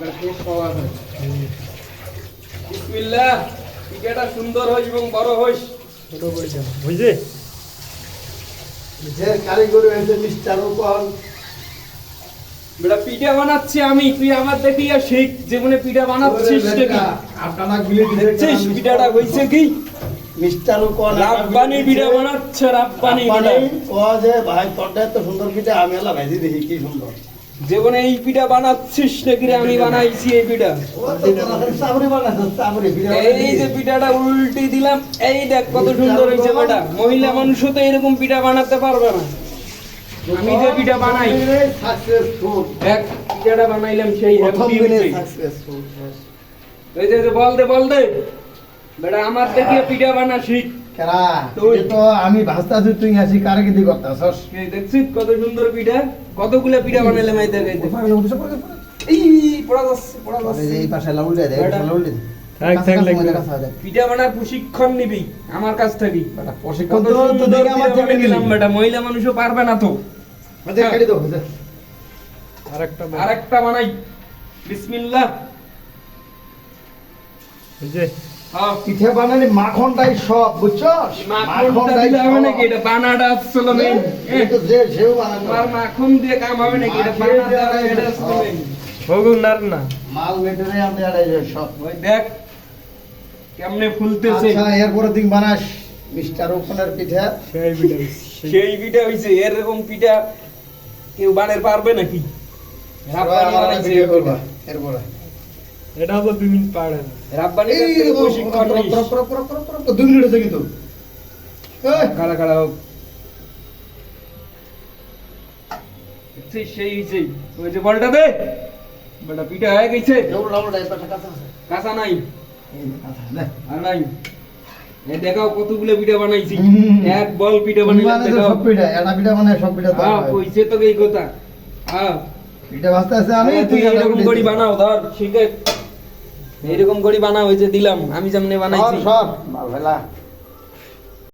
পাওয়া বিসমিল্লাহ সুন্দর হইস এবং বড় হইস। ছোট করে দাও যে কারিগরি হয়েছে মিস্টার উপল বেটা পিঠা বানাচ্ছি আমি। তুই আমার দেখিয়া শিখ যেমনে পিঠা বানাচ্ছিস নাকি আপনারা গুলি দেখছিস পিঠাটা হইছে কি? মিস্টার উপল রাব্বানি পিঠা বানাচ্ছে রাব্বানি পিঠা। ও যে ভাই তোরটা এত সুন্দর পিঠা আমি এলা ভাইজি দেখি কি সুন্দর। যেমন এই পিঠা বানাচ্ছিস নাকি রে? আমি বানাইছি এই পিঠা। এই যে পিঠাটা উল্টি দিলাম এই দেখ কত সুন্দর হয়েছে বেটা মহিলা মানুষ তো এরকম পিঠা বানাতে পারবে না। আমি যে পিঠা বানাই দেখ পিঠাটা বানাইলাম সেই এই যে এই যে বল দে বল দে। বেটা আমার দেখিয়ে পিঠা বানা শিখ। কেরা? তুই। তো আমি ভাস্তা তুই আসি কারে কি করতাছস এই দেখছিস কত সুন্দর পিঠা? কতগুলো পিঠা বানাইলাম এই দেখ এই পড়া যাচ্ছে পড়া যাচ্ছে। এই পাশে লাউলে দে লাউলে দে। থাক, থাক, লাগবে না। পিঠা বানার প্রশিক্ষণ নিবি আমার কাছ থেকে। প্রশিক্ষণ তো দেখে আমার থেকে বেটা মহিলা মানুষও পারবে না তো। আচ্ছা দাও আরেকটা আরেকটা বানাই। বিসমিল্লাহ। হ্যাঁ পিঠে বানালে মাখনটাই সব বুঝছস? মাখনটা দিলে হবে নাকি? এটা বানাটা মেন যে সেও বানানো মাখন দিয়ে কাম হবে নাকি? এটা বানাটা নার না। মাল মেটেরে আনতে আড়াই সব। ওই দেখ কেমনে ফুলতেছে। আচ্ছা এরপরে তুই বানাস মিস্টার ওপেনের পিঠা। সেই বিটা সেই পিঠা হইছে এরকম পিঠা কেউ বানের পারবে নাকি? বানাইছে এরপরে। এটা দুই মিনিট না রাব্বানি প্রশিক্ষণ দুই মিনিট কিন্তু। হোক। সেই ওই যে বলটা দে। হয়ে গেছে। কাঁচা। নাই। আর নাই। দেখাও কতগুলো পিঠা বানাইছি। এক বল পিঠা সব পিঠা এটা পিঠা বানায় সব পিঠা তো হ্যাঁ। কইছে তো এই কথা। হ্যাঁ পিঠা আছে আমি তুই তুই এরকম করি বানাও ধর ঠিক আছে করে বানা হয়েছে দিলাম আমি যেমন বানাইছি। সব